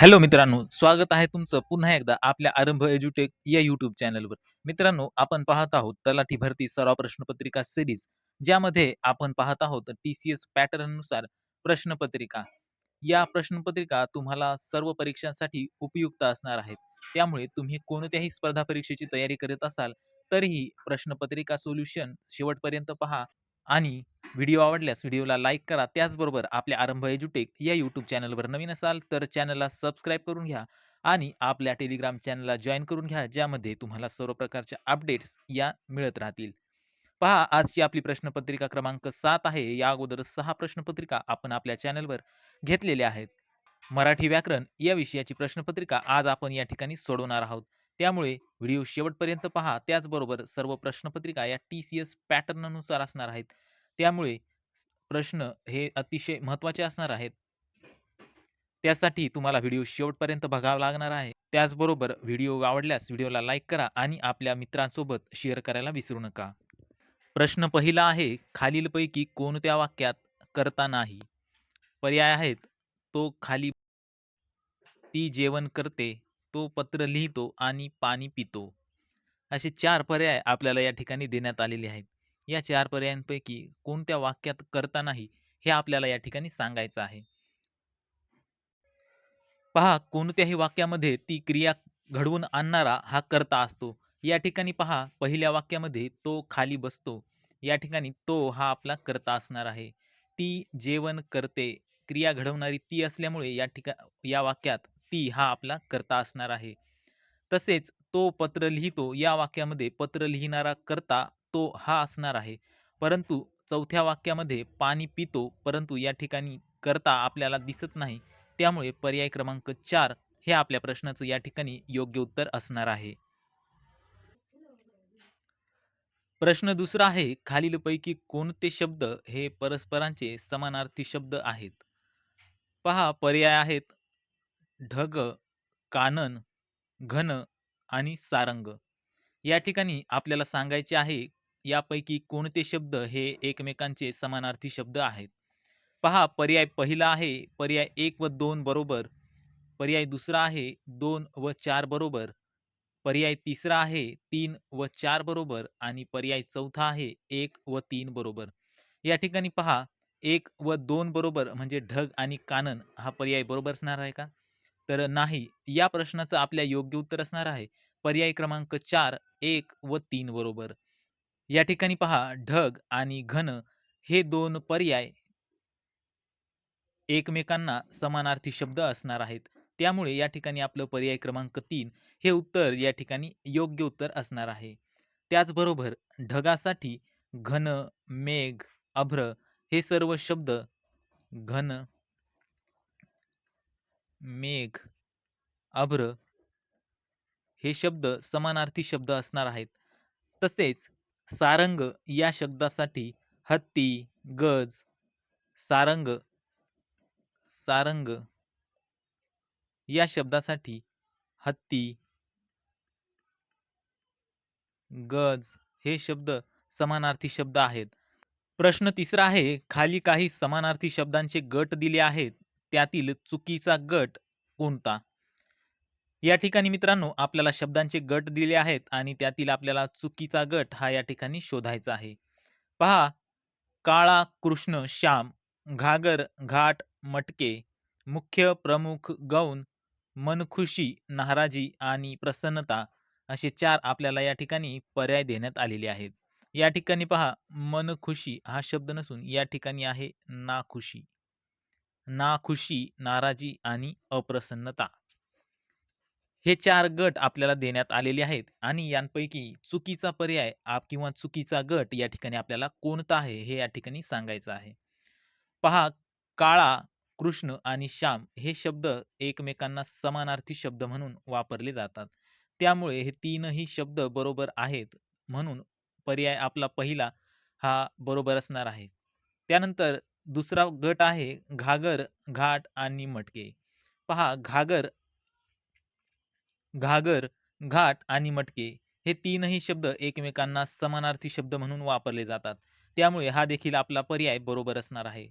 Hello मित्रांनो, स्वागत आहे तुमचं पुन्हा एकदा आपल्या आरंभ एज्युटेक या यूट्यूब चॅनलवर. मित्रांनो, आपण पाहत आहोत तलाठी भरती सराव प्रश्नपत्रिका सीरीज, ज्यामध्ये आपण पाहत आहोत टी-सी-एस पॅटर्ननुसार प्रश्नपत्रिका. या प्रश्नपत्रिका तुम्हाला सर्व परीक्षांसाठी उपयुक्त असणार आहेत. त्यामुळे तुम्ही कोणत्याही स्पर्धा परीक्षेची तयारी करत असाल, तरीही प्रश्नपत्रिका सोल्युशन शेवटपर्यंत पहा आणि व्हिडिओ आवडल्यास व्हिडिओला लाईक करा. त्याचबरोबर आपल्या आरंभ एज्युटेक या यूट्यूब चॅनलवर नवीन असाल तर चॅनलला सबस्क्राईब करून घ्या आणि आपल्या टेलिग्राम चॅनलला जॉईन करून घ्या, ज्यामध्ये तुम्हाला सर्व प्रकारच्या अपडेट्स या मिळत राहतील. पहा आजची आपली प्रश्नपत्रिका क्रमांक सात आहे. या अगोदर सहा प्रश्नपत्रिका आपण आपल्या चॅनलवर घेतलेल्या आहेत. मराठी व्याकरण या विषयाची प्रश्नपत्रिका आज आपण या ठिकाणी सोडवणार आहोत. त्यामुळे व्हिडिओ शेवटपर्यंत पहा. त्याचबरोबर सर्व प्रश्नपत्रिका या टी-सी-एस पॅटर्ननुसार असणार आहेत. त्यामुळे प्रश्न हे अतिशय महत्त्वाचे असणार आहेत. त्यासाठी तुम्हाला व्हिडिओ शेवटपर्यंत बघावा लागणार आहे. त्याचबरोबर व्हिडिओ आवडल्यास व्हिडिओला लाईक करा आणि आपल्या मित्रांसोबत शेअर करायला विसरू नका. प्रश्न पहिला आहे, खालीलपैकी कोणत्या वाक्यात करता नाही? पर्याय आहेत, तो खाली ती जेवण करते, तो पत्र लिहितो आणि पाणी पितो. असे चार पर्याय आपल्याला या ठिकाणी देण्यात आलेले आहेत. या चार पर्यायांपैकी कोणत्या वाक्यात कर्ता नाही, हे आपल्याला या ठिकाणी सांगायचं आहे. पहा कोणत्याही वाक्यामध्ये ती क्रिया घडवून आणणारा हा कर्ता असतो. या ठिकाणी पहा पहिल्या वाक्यामध्ये तो खाली बसतो. या ठिकाणी तो हा आपला कर्ता असणार आहे. ती जेवण करते, क्रिया घडवणारी ती असल्यामुळे या ठिका या वाक्यात ती हा आपला कर्ता असणार आहे. तसेच तो पत्र लिहितो या वाक्यामध्ये पत्र लिहिणारा कर्ता तो हा असणार आहे. परंतु चौथ्या वाक्यामध्ये पाणी पितो, परंतु या ठिकाणी कर्ता आपल्याला दिसत नाही. त्यामुळे पर्याय क्रमांक चार हे आपल्या प्रश्नाचं या ठिकाणी योग्य उत्तर असणार आहे. प्रश्न दुसरा आहे, खालीलपैकी कोणते शब्द हे परस्परांचे समानार्थी शब्द आहेत? पहा पर्याय आहेत ढग, कानन, घन आणि सारंग. या ठिकाणी आपल्याला सांगायचे आहे, यापैकी कोणते शब्द हे एकमेकांचे समानार्थी शब्द आहेत? पहा पर्याय पहिला आहे, पर्याय एक व दोन बरोबर. पर्याय दुसरा आहे दोन व चार बरोबर. पर्याय तिसरा आहे तीन व चार बरोबर आणि पर्याय चौथा आहे एक व तीन बरोबर. या ठिकाणी पहा एक व दोन बरोबर म्हणजे ढग आणि कानन हा पर्याय बरोबर असणार आहे का? तर नाही. या प्रश्नाचं आपल्या योग्य उत्तर असणार आहे पर्याय क्रमांक 4 1 व तीन बरोबर. या ठिकाणी पहा ढग आणि घन हे दोन पर्याय एकमेकांना समानार्थी शब्द असणार आहेत. त्यामुळे या ठिकाणी आपलं पर्याय क्रमांक तीन हे उत्तर या ठिकाणी योग्य उत्तर असणार आहे. त्याचबरोबर ढगासाठी घन, मेघ, अभ्र हे सर्व शब्द घन मेघ, अभ्र हे शब्द समानार्थी शब्द असणार आहेत. तसेच सारंग या शब्दासाठी हत्ती, गज, सारंग सारंग या शब्दासाठी हत्ती गज हे शब्द समानार्थी शब्द आहेत. प्रश्न तिसरा आहे, खाली काही समानार्थी शब्दांचे गट दिले आहेत. त्यातील चुकीचा गट कोणता? या ठिकाणी मित्रांनो आपल्याला शब्दांचे गट दिले आहेत आणि त्यातील आपल्याला चुकीचा गट हा या ठिकाणी शोधायचा आहे. पहा काळा, कृष्ण, श्याम, घागर, घाट, मटके, मुख्य, प्रमुख, गौण, मनखुशी, नाराजी आणि प्रसन्नता असे चार आपल्याला या ठिकाणी पर्याय देण्यात आलेले आहेत. या ठिकाणी पहा मनखुशी हा शब्द नसून या ठिकाणी आहे नाखुशी. नाखुशी, नाराजी आणि अप्रसन्नता. हे चार गट आपल्याला देण्यात आलेले आहेत आणि यांपैकी चुकीचा पर्याय आप किंवा चुकीचा गट या ठिकाणी आपल्याला कोणता आहे हे या ठिकाणी सांगायचं आहे. पहा काळा, कृष्ण आणि श्याम हे शब्द एकमेकांना समानार्थी शब्द म्हणून वापरले जातात. त्यामुळे हे तीनही शब्द बरोबर आहेत. म्हणून पर्याय आपला पहिला हा बरोबर असणार आहे. त्यानंतर दुसरा गट आहे घागर, घाट आणि मटके. पहा घागर घागर, घाट आणि मटके हे तीनही शब्द एकमेकांना समानार्थी शब्द म्हणून वापरले जातात. त्यामुळे हा देखील आपला पर्याय बरोबर असणार आहे.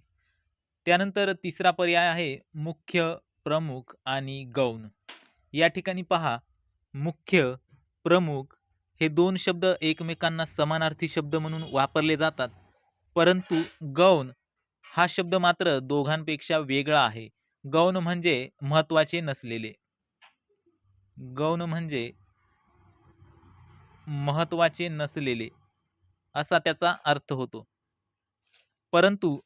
त्यानंतर तिसरा पर्याय आहे मुख्य, प्रमुख आणि गौण या ठिकाणी पहा मुख्य प्रमुख हे दोन शब्द एकमेकांना समानार्थी शब्द म्हणून वापरले जातात परंतु गौण हा शब्द मात्र दोघांपेक्षा वेगळा आहे. गौण म्हणजे महत्त्वाचे नसलेले. गौण म्हणजे महत्त्वाचे नसलेले असा त्याचा अर्थ होतो. परंतु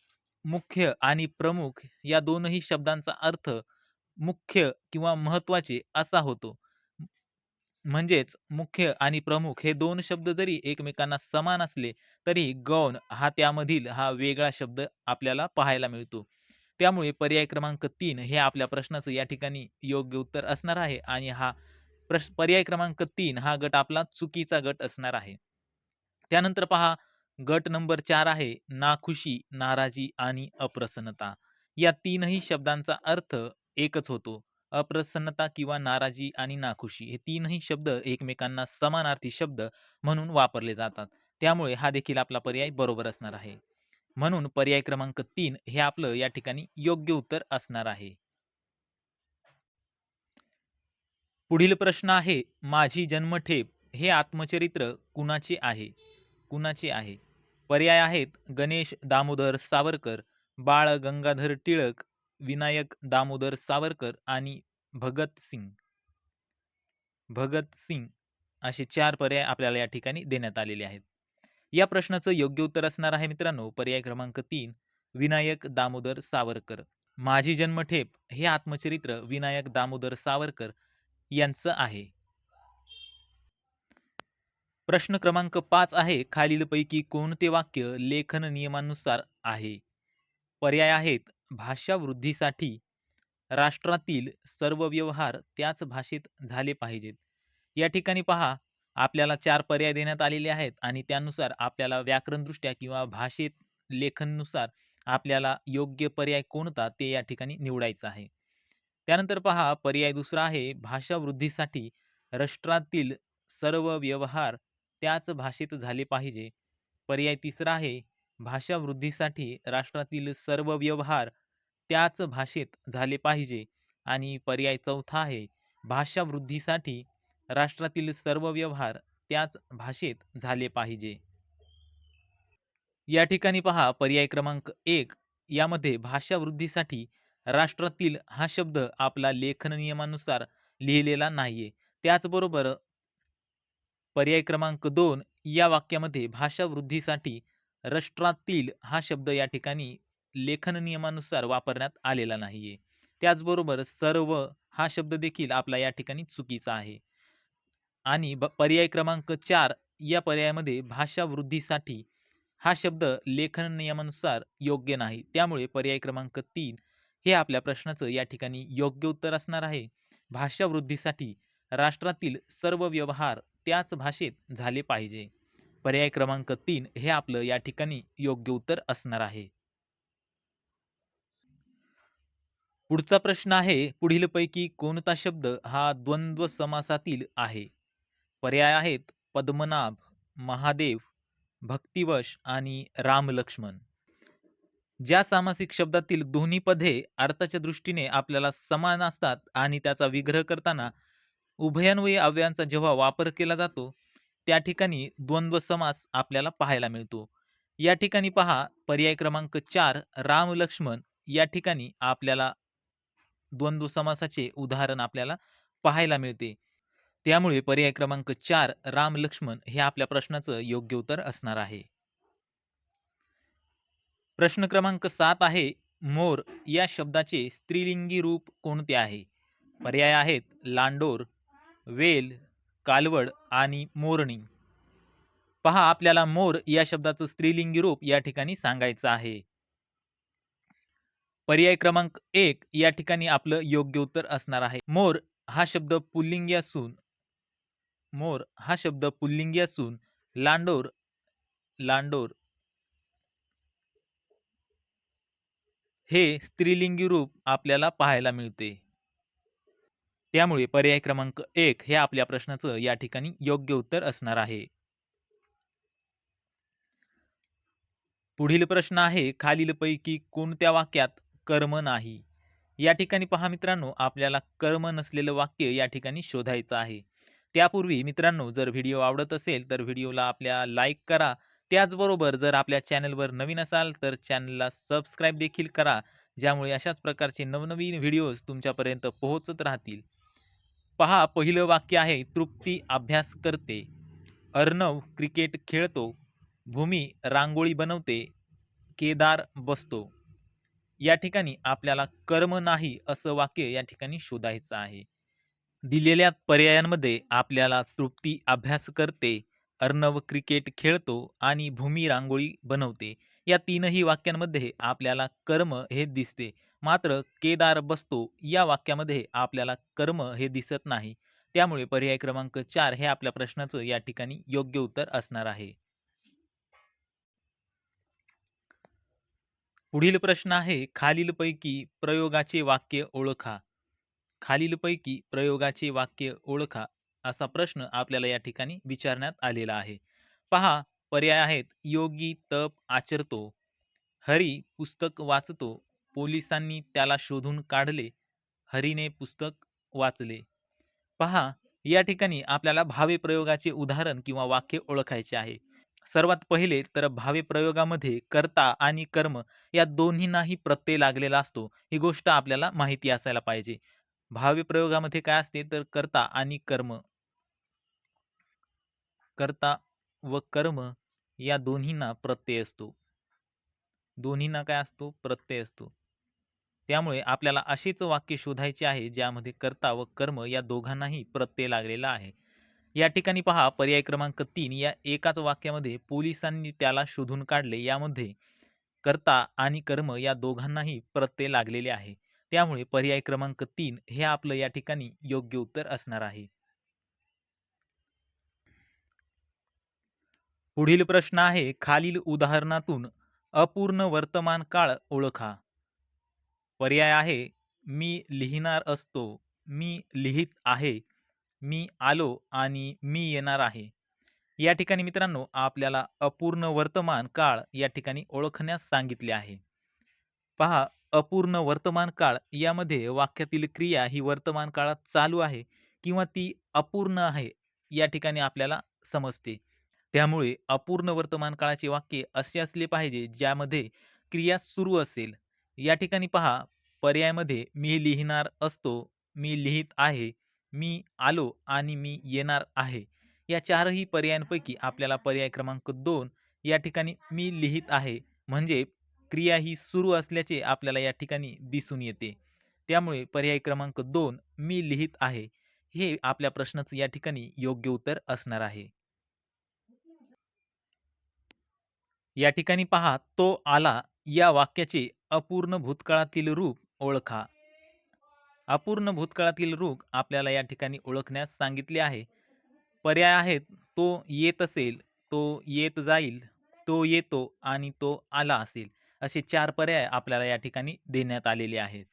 मुख्य आणि प्रमुख या दोनही शब्दांचा अर्थ मुख्य किंवा महत्त्वाचे असा होतो. म्हणजेच मुख्य आणि प्रमुख हे दोन शब्द जरी एकमेकांना समान असले तरी गौण हा त्यामधील हा वेगळा शब्द आपल्याला पाहायला मिळतो. त्यामुळे पर्याय क्रमांक तीन हे आपल्या प्रश्नाचं या ठिकाणी योग्य उत्तर असणार आहे आणि हा प्रश्न पर्याय क्रमांक तीन हा गट आपला चुकीचा गट असणार आहे. त्यानंतर पहा गट नंबर चार आहे नाखुशी नाराजी आणि अप्रसन्नता. या तीनही शब्दांचा अर्थ एकच होतो. अप्रसन्नता किंवा नाराजी आणि नाखुशी हे तीनही शब्द एकमेकांना समानार्थी शब्द म्हणून वापरले जातात. त्यामुळे हा देखील आपला पर्याय बरोबर असणार आहे. म्हणून पर्याय क्रमांक तीन हे आपलं या ठिकाणी योग्य उत्तर असणार आहे. पुढील प्रश्न आहे माझी जन्मठेप हे आत्मचरित्र कुणाचे आहे? कुणाचे आहे? पर्याय आहेत गणेश दामोदर सावरकर बाळ गंगाधर टिळक विनायक दामोदर सावरकर आणि भगत सिंग. भगत सिंग असे चार पर्याय आपल्याला या ठिकाणी देण्यात आलेले आहेत. या प्रश्नाचं योग्य उत्तर असणार आहे मित्रांनो. पर्याय क्रमांक तीन विनायक दामोदर सावरकर. माझी जन्मठेप हे आत्मचरित्र विनायक दामोदर सावरकर यांचं आहे. प्रश्न क्रमांक पाच आहे. खालीलपैकी कोणते वाक्य लेखन नियमानुसार आहे? पर्याय आहेत भाषावृद्धीसाठी राष्ट्रातील सर्व व्यवहार त्याच भाषेत झाले पाहिजेत. या ठिकाणी पहा आपल्याला चार पर्याय देण्यात आलेले आहेत आणि त्यानुसार आपल्याला व्याकरणदृष्ट्या किंवा भाषेत लेखननुसार आपल्याला योग्य पर्याय कोणता ते या ठिकाणी निवडायचं आहे. त्यानंतर पहा पर्याय दुसरा आहे भाषावृद्धीसाठी राष्ट्रातील सर्व व्यवहार त्याच भाषेत झाले पाहिजे. पर्याय तिसरा आहे भाषा वृद्धीसाठी राष्ट्रातील सर्व व्यवहार त्याच भाषेत झाले पाहिजे आणि पर्याय चौथा आहे भाषा वृद्धीसाठी राष्ट्रातील सर्व व्यवहार त्याच भाषेत झाले पाहिजे. या ठिकाणी पहा पर्याय क्रमांक एक यामध्ये भाषा वृद्धीसाठी राष्ट्रातील हा शब्द आपला लेखन नियमानुसार लिहिलेला नाहीये. त्याचबरोबर पर्याय क्रमांक दोन या वाक्यामध्ये भाषा वृद्धीसाठी राष्ट्रातील हा शब्द या ठिकाणी लेखन नियमानुसार वापरण्यात आलेला नाहीये. त्याचबरोबर सर्व हा शब्द देखील आपला या ठिकाणी चुकीचा आहे. आणि पर्याय क्रमांक चार या पर्यायामध्ये भाषा वृद्धीसाठी हा शब्द लेखन नियमानुसार योग्य नाही. त्यामुळे पर्याय क्रमांक तीन हे आपल्या प्रश्नाचं या ठिकाणी योग्य उत्तर असणार आहे. भाषा वृद्धीसाठी राष्ट्रातील सर्व व्यवहार त्याच भाषेत झाले पाहिजे. पर्याय क्रमांक तीन हे आपलं या ठिकाणी योग्य उत्तर असणार आहे. पुढचा प्रश्न आहे पुढीलपैकी कोणता शब्द हा द्वंद्व समासातील आहे? पर्याय आहेत पद्मनाभ महादेव भक्तिवश आणि राम लक्ष्मण ज्या सामासिक शब्दातील दोन्ही पदे अर्थाच्या दृष्टीने आपल्याला समान असतात आणि त्याचा विग्रह करताना उभयान्वयी अव्ययांचा जेव्हा वापर केला जातो त्या ठिकाणी द्वंद्व समास आपल्याला पाहायला मिळतो. या ठिकाणी पहा पर्याय क्रमांक चार राम लक्ष्मण या ठिकाणी आपल्याला द्वंद्व समासाचे उदाहरण आपल्याला पाहायला मिळते. त्यामुळे पर्याय क्रमांक चार राम लक्ष्मण हे आपल्या प्रश्नाचं योग्य उत्तर असणार आहे. प्रश्न क्रमांक सात आहे मोर या शब्दाचे स्त्रीलिंगी रूप कोणते आहे? पर्याय आहेत लांडोर वेल कालवड आणि मोरणी. पहा आपल्याला मोर या शब्दाचं स्त्रीलिंगी रूप या ठिकाणी सांगायचं आहे. पर्याय क्रमांक एक या ठिकाणी आपलं योग्य उत्तर असणार आहे. मोर हा शब्द पुल्लिंगी असून मोर हा शब्द पुल्लिंगी असून लांडोर लांडोर हे स्त्रीलिंगी रूप आपल्याला पाहायला मिळते. त्यामुळे पर्याय क्रमांक एक हे आपल्या प्रश्नाचं या ठिकाणी योग्य उत्तर असणार आहे पुढील प्रश्न आहे खालीलपैकी कोणत्या वाक्यात कर्म नाही या ठिकाणी पहा मित्रांनो आपल्याला कर्म नसलेलं वाक्य या ठिकाणी शोधायचं आहे. त्यापूर्वी मित्रांनो जर व्हिडिओ आवडत असेल तर व्हिडिओला आपल्या लाईक करा. त्याचबरोबर जर आपल्या चॅनलवर नवीन असाल तर चॅनलला सबस्क्राईब देखील करा. ज्यामुळे अशाच प्रकारचे नवनवीन व्हिडिओज तुमच्यापर्यंत पोहोचत राहतील. पहा पहिलं वाक्य आहे तृप्ती अभ्यास करते. अर्णव क्रिकेट खेळतो. भूमी रांगोळी बनवते. केदार बसतो. या ठिकाणी आपल्याला कर्म नाही असं वाक्य या ठिकाणी शोधायचं आहे. दिलेल्या पर्यायांमध्ये आपल्याला तृप्ती अभ्यास करते, अर्णव क्रिकेट खेळतो आणि भूमी रांगोळी बनवते. या तीनही वाक्यांमध्ये आपल्याला कर्म हे दिसते. मात्र केदार बसतो या वाक्यामध्ये आपल्याला कर्म हे दिसत नाही. त्यामुळे पर्याय क्रमांक चार हे आपल्या प्रश्नाचं या ठिकाणी योग्य उत्तर असणार आहे. पुढील प्रश्न आहे खालीलपैकी प्रयोगाचे वाक्य ओळखा. खालीलपैकी प्रयोगाचे वाक्य ओळखा असा प्रश्न आपल्याला या ठिकाणी विचारण्यात आलेला आहे. पहा पर्याय आहेत योगी तप आचरतो. हरी पुस्तक वाचतो. पोलिसांनी त्याला शोधून काढले. हरीने पुस्तक वाचले. पहा या ठिकाणी आपल्याला भावे प्रयोगाचे उदाहरण किंवा वाक्य ओळखायचे आहे. सर्वात पहिले तर भावे प्रयोगामध्ये कर्ता आणि कर्म या दोन्हींनाही प्रत्यय लागलेला असतो. ही गोष्ट आपल्याला माहिती असायला पाहिजे. भावे प्रयोगामध्ये काय असते तर कर्ता आणि कर्म कर्ता व कर्म या दोन्हींना प्रत्यय असतो. दोन्हींना काय असतो प्रत्यय असतो. त्यामुळे आपल्याला असेच वाक्य शोधायचे आहे ज्यामध्ये कर्ता व कर्म या दोघांनाही प्रत्यय लागलेला आहे. या ठिकाणी पहा पर्याय क्रमांक तीन या एकाच वाक्यामध्ये पोलिसांनी त्याला शोधून काढले यामध्ये कर्ता आणि कर्म या दोघांनाही प्रत्यय लागलेले आहे. त्यामुळे पर्याय क्रमांक तीन हे आपलं या ठिकाणी योग्य उत्तर असणार आहे. पुढील प्रश्न आहे खालील उदाहरणातून अपूर्ण वर्तमान काळ ओळखा. पर्याय आहे मी लिहिणार असतो, मी लिहित आहे, मी आलो आणि मी येणार आहे. या ठिकाणी मित्रांनो आपल्याला अपूर्ण वर्तमान काळ या ठिकाणी ओळखण्यास सांगितले आहे. पहा अपूर्ण वर्तमान काळ यामध्ये वाक्यातील क्रिया ही वर्तमान काळात चालू आहे किंवा ती अपूर्ण आहे या ठिकाणी आपल्याला समजते. त्यामुळे अपूर्ण वर्तमान काळाचे वाक्य असे असले पाहिजे ज्यामध्ये क्रिया सुरू असेल. या ठिकाणी पहा पर्यायामध्ये मी लिहिणार असतो, मी लिहित आहे, मी आलो आणि मी येणार आहे. या चारही पर्यायांपैकी आपल्याला पर्याय क्रमांक दोन या ठिकाणी मी लिहित आहे म्हणजे क्रिया ही सुरू असल्याचे आपल्याला या ठिकाणी दिसून येते. त्यामुळे पर्याय क्रमांक दोन मी लिहित आहे हे आपल्या प्रश्नाचं या ठिकाणी योग्य उत्तर असणार आहे. या ठिकाणी पहा तो आला या वाक्याचे अपूर्ण भूतकाळातील रूप ओळखा. अपूर्ण भूतकाळातील रूप आपल्याला या ठिकाणी ओळखण्यास सांगितले आहे. पर्याय आहेत तो येत असेल, तो येत जाईल, तो येतो आणि तो आला असेल. असे चार पर्याय आपल्याला या ठिकाणी देण्यात आलेले आहेत.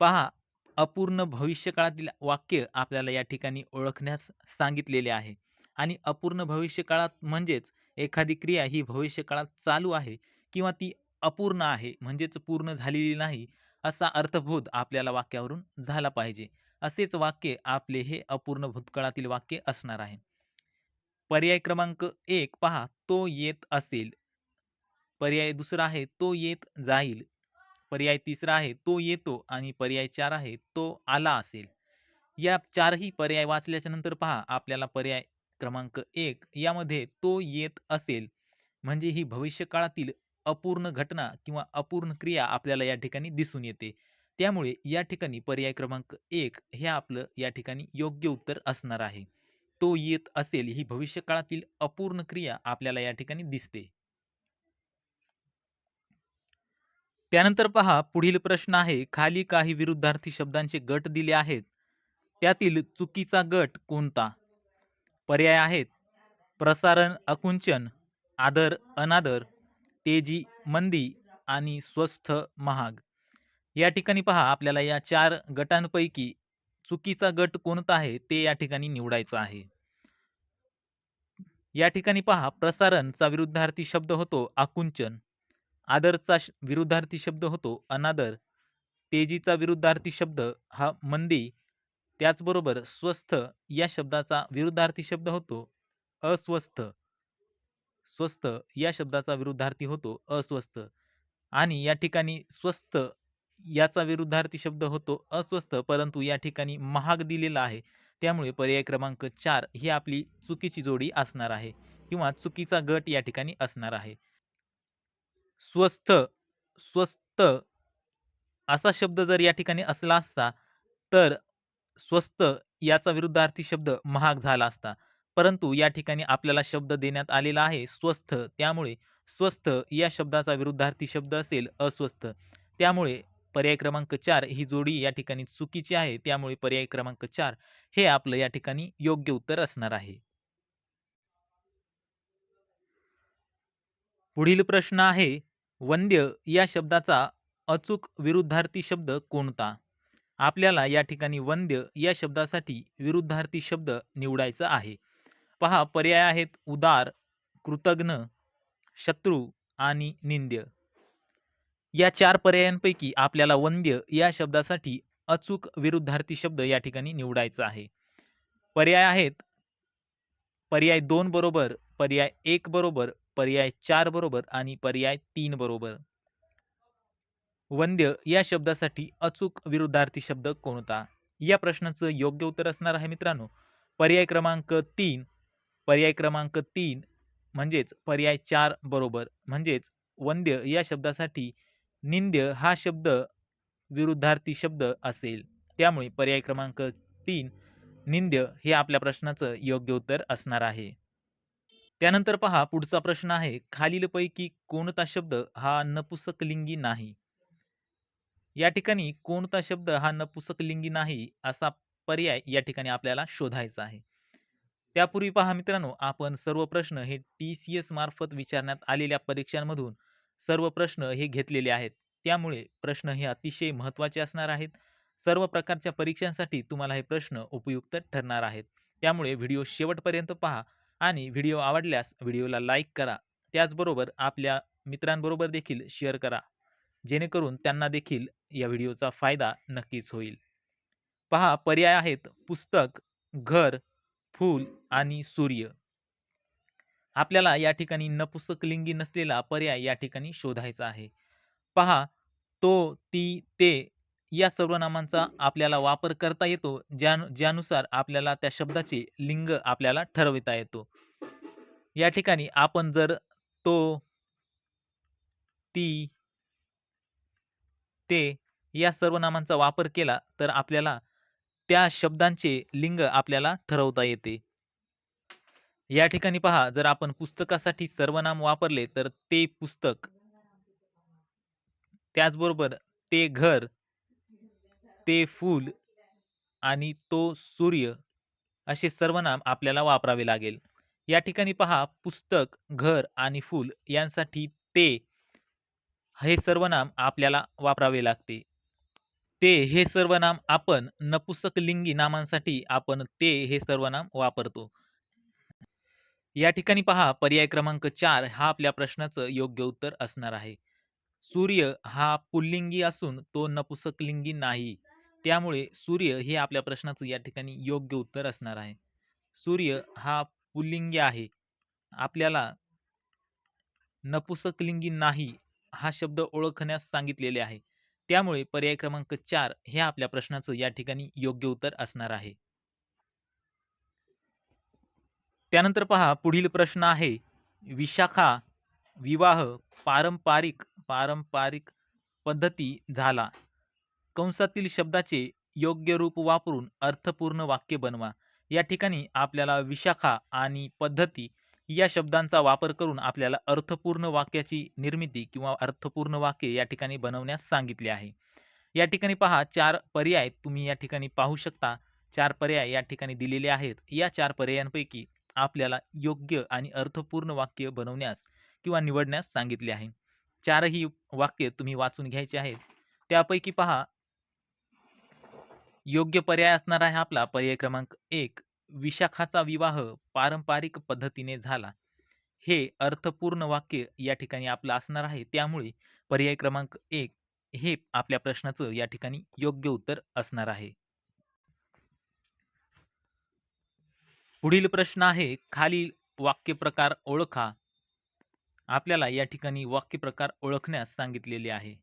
पहा अपूर्ण भविष्यकाळातील वाक्य आपल्याला या ठिकाणी ओळखण्यास सांगितलेले आहे आणि अपूर्ण भविष्यकाळात म्हणजेच एखादी क्रिया ही भविष्यकाळात चालू आहे किंवा ती अपूर्ण आहे म्हणजेच पूर्ण झालेली नाही असा अर्थबोध आपल्याला वाक्यावरून झाला पाहिजे. असेच वाक्य आपले हे अपूर्ण भूतकाळातील वाक्य असणार आहे. पर्याय क्रमांक एक पहा तो येत असेल. पर्याय दुसरा आहे तो येत जाईल. पर्याय तिसरा आहे तो येतो आणि पर्याय चार आहे तो आला असेल. या चारही पर्याय वाचल्याच्या नंतर पहा आपल्याला पर्याय क्रमांक एक यामध्ये तो येत असेल म्हणजे ही भविष्यकाळातील अपूर्ण घटना किंवा अपूर्ण क्रिया आपल्याला या ठिकाणी दिसून येते. त्यामुळे या ठिकाणी पर्याय क्रमांक एक हे आपलं या ठिकाणी योग्य उत्तर असणार आहे. तो येत असेल ही भविष्यकाळातील अपूर्ण क्रिया आपल्याला या ठिकाणी दिसते. त्यानंतर पहा पुढील प्रश्न आहे खाली काही विरुद्धार्थी शब्दांचे गट दिले आहेत. त्यातील चुकीचा गट कोणता? पर्याय आहेत प्रसारण अकुंचन, आदर अनादर, तेजी मंदी आणि स्वस्थ महाग. या ठिकाणी पहा आपल्याला या चार गटांपैकी चुकीचा गट कोणता आहे ते या ठिकाणी निवडायचं आहे. या ठिकाणी पहा प्रसारणचा विरुद्धार्थी शब्द होतो आकुंचन. आदरचा विरुद्धार्थी शब्द होतो अनादर तेजीचा विरुद्धार्थी शब्द हा मंदी. त्याचबरोबर स्वस्थ या शब्दाचा विरुद्धार्थी शब्द होतो अस्वस्थ. स्वस्त या शब्दाचा विरुद्धार्थी होतो अस्वस्थ आणि या ठिकाणी स्वस्त याचा विरुद्धार्थी शब्द होतो अस्वस्थ परंतु या ठिकाणी महाग दिलेला आहे. त्यामुळे पर्याय क्रमांक चार ही आपली चुकीची जोडी असणार आहे किंवा चुकीचा गट या ठिकाणी असणार आहे. स्वस्थ, स्वस्त असा शब्द जर या ठिकाणी असला असता, तर स्वस्त याचा विरुद्धार्थी शब्द महाग झाला असता. परंतु या ठिकाणी आपल्याला शब्द देण्यात आलेला आहे स्वस्थ. त्यामुळे स्वस्थ या शब्दाचा विरुद्धार्थी शब्द असेल अस्वस्थ. त्यामुळे पर्याय क्रमांक चार ही जोडी या ठिकाणी चुकीची आहे. त्यामुळे पर्याय क्रमांक चार हे आपलं या ठिकाणी योग्य उत्तर असणार आहे. पुढील प्रश्न आहे, वंद्य या शब्दाचा अचूक विरुद्धार्थी शब्द कोणता? आपल्याला या ठिकाणी वंद्य या शब्दासाठी विरुद्धार्थी शब्द निवडायचा आहे. पहा पर्याय आहेत उदार, कृतघ्न, शत्रू आणि निंद्य. या चार पर्यायांपैकी आपल्याला वंद्य या शब्दासाठी अचूक विरुद्धार्थी शब्द या ठिकाणी निवडायचा आहे. पर्याय आहेत पर्याय दोन बरोबर, पर्याय एक बरोबर, पर्याय चार बरोबर आणि पर्याय तीन बरोबर. वंद्य या शब्दासाठी अचूक विरुद्धार्थी शब्द कोणता? या प्रश्नाचं योग्य उत्तर असणार आहे मित्रांनो, पर्याय क्रमांक तीन पर्याय क्रमांक तीन म्हणजेच पर्याय चार बरोबर. म्हणजेच वंद्य या शब्दासाठी निंद्य हा शब्द विरुद्धार्थी शब्द असेल. त्यामुळे पर्याय क्रमांक तीन निंद्य हे आपल्या प्रश्नाचं योग्य उत्तर असणार आहे. त्यानंतर पहा पुढचा प्रश्न आहे, खालीलपैकी कोणता शब्द हा नपुंसकलिंगी नाही? या ठिकाणी कोणता शब्द हा नपुंसकलिंगी नाही असा पर्याय या ठिकाणी आपल्याला शोधायचा आहे. त्यापूर्वी पहा मित्रांनो, आपण सर्व प्रश्न हे टी-सी-एस मार्फत विचारण्यात आलेल्या परीक्षांमधून सर्व प्रश्न हे घेतलेले आहेत. त्यामुळे प्रश्न हे अतिशय महत्त्वाचे असणार आहेत. सर्व प्रकारच्या परीक्षांसाठी तुम्हाला हे प्रश्न उपयुक्त ठरणार आहेत. त्यामुळे व्हिडिओ शेवटपर्यंत पहा आणि व्हिडिओ आवडल्यास व्हिडिओला लाईक करा. त्याचबरोबर आपल्या मित्रांबरोबर देखील शेअर करा. जेणेकरून त्यांना देखील या व्हिडिओचा फायदा नक्कीच होईल. पहा पर्याय आहेत पुस्तक, घर, फूल आणि सूर्य. आपल्याला या ठिकाणी नपुसकलिंगी नसलेला पर्याय या ठिकाणी शोधायचा आहे. पहा तो, ती, ते या सर्वनामांचा आपल्याला वापर करता येतो ज्या ज्यानुसार आपल्याला त्या शब्दाचे लिंग आपल्याला ठरविता येतो. या ठिकाणी आपण जर तो, ती ते या सर्वनामांचा वापर केला तर आपल्याला त्या शब्दांचे लिंग आपल्याला ठरवता येते. या ठिकाणी पहा जर आपण पुस्तकासाठी सर्वनाम वापरले तर ते पुस्तक त्याचबरोबर ते घर, ते फूल आणि तो सूर्य असे सर्वनाम आपल्याला वापरावे लागेल. या ठिकाणी पहा पुस्तक, घर आणि फूल यांसाठी ते हे सर्वनाम आपल्याला वापरावे लागते. ते हे सर्वनाम आपण नपुंसकलिंगी नामांसाठी आपण ते हे सर्वनाम वापरतो. या ठिकाणी पहा पर्याय क्रमांक चार हा आपल्या प्रश्नाचं योग्य उत्तर असणार आहे. सूर्य हा पुल्लिंगी असून तो नपुसकलिंगी नाही. त्यामुळे सूर्य हे आपल्या प्रश्नाचं या ठिकाणी योग्य उत्तर असणार आहे. सूर्य हा पुल्लिंगी आहे. आपल्याला नपुंसकलिंगी नाही हा शब्द ओळखण्यास सांगितलेले आहे. त्यामुळे पर्याय क्रमांक चार हे आपल्या प्रश्नाचं या ठिकाणी योग्य उत्तर असणार आहे. त्यानंतर पहा पुढील प्रश्न आहे, विशाखा विवाह पारंपारिक पारंपारिक पद्धती झाला. कंसातील शब्दाचे योग्य रूप वापरून अर्थपूर्ण वाक्य बनवा. या ठिकाणी आपल्याला विशाखा आणि पद्धती या शब्दांचा वापर करून आपल्याला अर्थपूर्ण वाक्याची निर्मिती किंवा अर्थपूर्ण वाक्य या ठिकाणी बनवण्यास सांगितले आहे. या ठिकाणी पहा चार पर्याय तुम्ही या ठिकाणी पाहू शकता. चार पर्याय या ठिकाणी दिलेले आहेत. या चार पर्यायांपैकी आपल्याला योग्य आणि अर्थपूर्ण वाक्य बनवण्यास किंवा निवडण्यास सांगितले आहे. चारही वाक्य तुम्ही वाचून घ्यायचे आहेत. त्यापैकी पहा योग्य पर्याय असणार आहे आपला पर्याय क्रमांक एक विशाखाचा विवाह पारंपरिक पद्धतीने झाला. हे अर्थपूर्ण वाक्य या ठिकाणी आपलं असणार आहे. त्यामुळे पर्याय क्रमांक एक हे आपल्या प्रश्नाचं या ठिकाणी योग्य उत्तर असणार आहे. पुढील प्रश्न आहे खालील वाक्य प्रकार ओळखा. आपल्याला या ठिकाणी वाक्यप्रकार ओळखण्यास सांगितलेले आहे.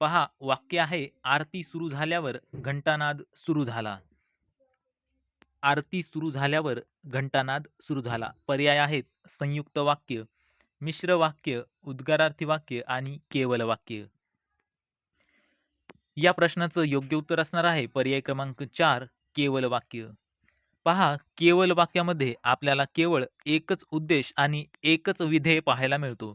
पहा वाक्य आहे आरती सुरू झाल्यावर घंटानाद सुरू झाला. आरती सुरू झाल्यावर घंटानाद सुरू झाला. पर्याय आहेत संयुक्त वाक्य, मिश्र वाक्य, उद्गारार्थी वाक्य आणि केवल वाक्य. या प्रश्नाचं योग्य उत्तर असणार आहे पर्याय क्रमांक चार केवल वाक्य. पहा केवल वाक्यामध्ये आपल्याला केवळ एकच उद्देश आणि एकच विधेय पाहायला मिळतो.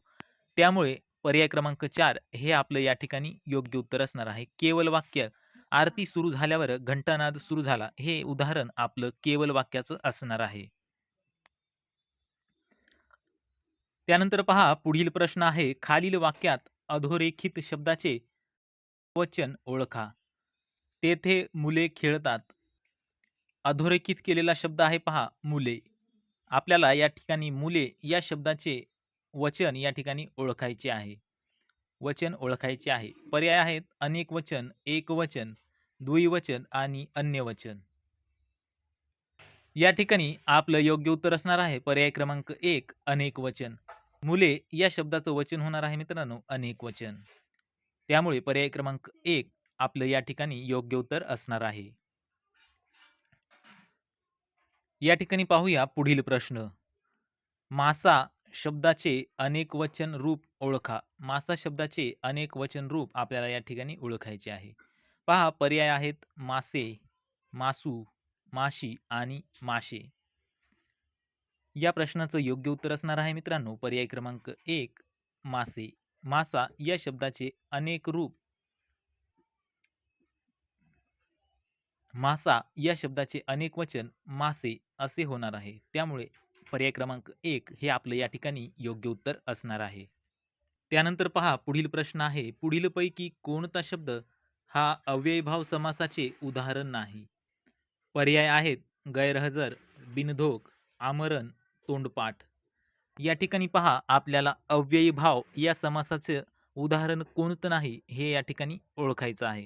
त्यामुळे पर्याय क्रमांक चार हे आपलं या ठिकाणी योग्य उत्तर असणार आहे. केवल वाक्य आरती सुरू झाल्यावर घंटानाद सुरू झाला हे उदाहरण आपलं केवल वाक्याचं असणार आहे. त्यानंतर पहा पुढील प्रश्न आहे खालील वाक्यात अधोरेखित शब्दाचे वचन ओळखा. तेथे मुले खेळतात. अधोरेखित केलेला शब्द आहे पहा मुले. आपल्याला या ठिकाणी मुले या शब्दाचे वचन या ठिकाणी ओळखायचे आहे. वचन ओळखायचे आहे. पर्याय आहेत अनेक वचन, एक वचन द्विवचन आणि अन्य वचन. या ठिकाणी आपलं योग्य उत्तर असणार आहे पर्याय क्रमांक एक अनेक वचन. मुले या शब्दाचं वचन होणार आहे मित्रांनो अनेक वचन. त्यामुळे पर्याय क्रमांक एक आपलं या ठिकाणी योग्य उत्तर असणार आहे. या ठिकाणी पाहूया पुढील प्रश्न. मासा शब्दाचे अनेक वचन रूप ओळखा. मासा शब्दाचे अनेक वचन रूप आपल्याला या ठिकाणी ओळखायचे आहे. पहा पर्याय आहेत मासे, मासू, माशी आणि माशे. या प्रश्नाचं योग्य उत्तर असणार आहे मित्रांनो पर्याय क्रमांक एक मासे. मासा या शब्दाचे अनेक रूप मासा या शब्दाचे अनेक वचन मासे असे होणार आहे. त्यामुळे पर्याय क्रमांक एक हे आपलं या ठिकाणी योग्य उत्तर असणार आहे. त्यानंतर पहा पुढील प्रश्न आहे पुढीलपैकी कोणता शब्द हा अव्ययीभाव समासाचे उदाहरण नाही? पर्याय आहेत गैरहजर, बिनधोक, आमरण, तोंडपाठ. या ठिकाणी पहा आपल्याला अव्ययीभाव या समासाचे उदाहरण कोणतं नाही हे या ठिकाणी ओळखायचं आहे.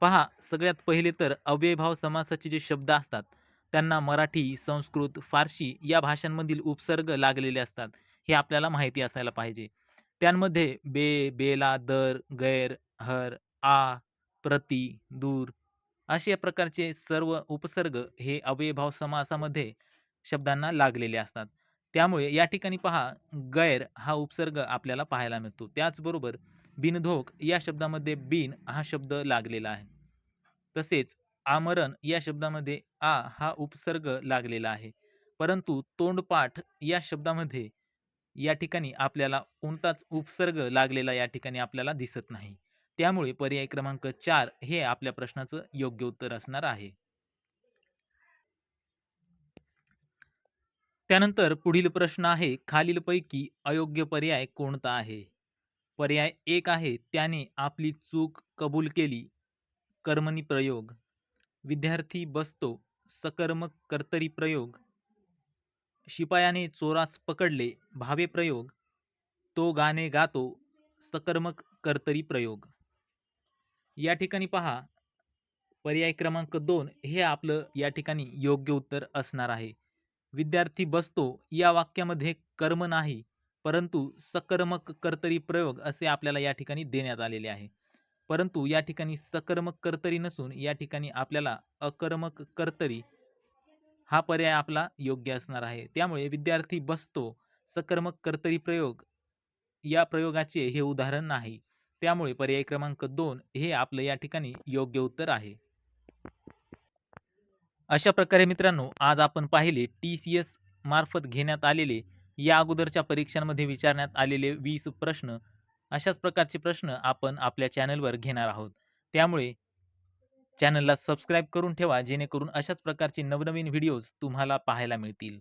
पहा सगळ्यात पहिले तर अव्ययभाव समासाचे जे शब्द असतात त्यांना मराठी, संस्कृत, फारशी या भाषांमधील उपसर्ग लागलेले असतात. हे आपल्याला माहिती असायला पाहिजे. त्यांमध्ये बे, बेला, दर, गैर, हर, आ, प्रति, दूर अशा प्रकारचे सर्व उपसर्ग हे अव्ययभाव समासामध्ये शब्दांना लागलेले असतात. त्यामुळे या ठिकाणी पहा गैर हा उपसर्ग आपल्याला पाहायला मिळतो. त्याचबरोबर बिनधोक या शब्दामध्ये बिन हा शब्द लागलेला आहे. तसेच आमरण या शब्दामध्ये आ हा उपसर्ग लागलेला आहे. परंतु तोंडपाठ या शब्दामध्ये या ठिकाणी आपल्याला कोणताच उपसर्ग लागलेला या ठिकाणी आपल्याला दिसत नाही. त्यामुळे पर्याय क्रमांक चार हे आपल्या प्रश्नाचं योग्य उत्तर असणार आहे. त्यानंतर पुढील प्रश्न आहे खालीलपैकी अयोग्य पर्याय कोणता आहे? पर्याय एक आहे त्याने आपली चूक कबूल केली. कर्मणी प्रयोग. विद्यार्थी बसतो. सकर्मक कर्तरी प्रयोग. शिपायाने चोरास पकडले. भावे प्रयोग. तो गाणे गातो. सकर्मक कर्तरी प्रयोग. या ठिकाणी पहा पर्याय क्रमांक दोन हे आपलं या ठिकाणी योग्य उत्तर असणार आहे. विद्यार्थी बसतो या वाक्यामध्ये कर्म नाही परंतु सकर्मक कर्तरी प्रयोग असे आपल्याला या ठिकाणी देण्यात आलेले आहे. परंतु या ठिकाणी सकर्मक कर्तरी नसून या ठिकाणी आपल्याला अकर्मक कर्तरी हा पर्याय आपला योग्य असणार आहे. त्यामुळे विद्यार्थी बसतो सकर्मक कर्तरी प्रयोग या प्रयोगाचे हे उदाहरण नाही. त्यामुळे पर्याय क्रमांक दोन हे आपलं या ठिकाणी योग्य उत्तर आहे. अशा प्रकारे मित्रांनो आज आपण पाहिले टी-सी-एस मार्फत घेण्यात आलेले या अगोदरच्या परीक्षांमध्ये विचारण्यात आलेले वीस प्रश्न अशाच प्रकारचे प्रश्न आपण आपल्या चॅनलवर घेणार आहोत. त्यामुळे चॅनलला सबस्क्राईब करून ठेवा जेणेकरून अशाच प्रकारचे नवनवीन व्हिडिओज तुम्हाला पाहायला मिळतील.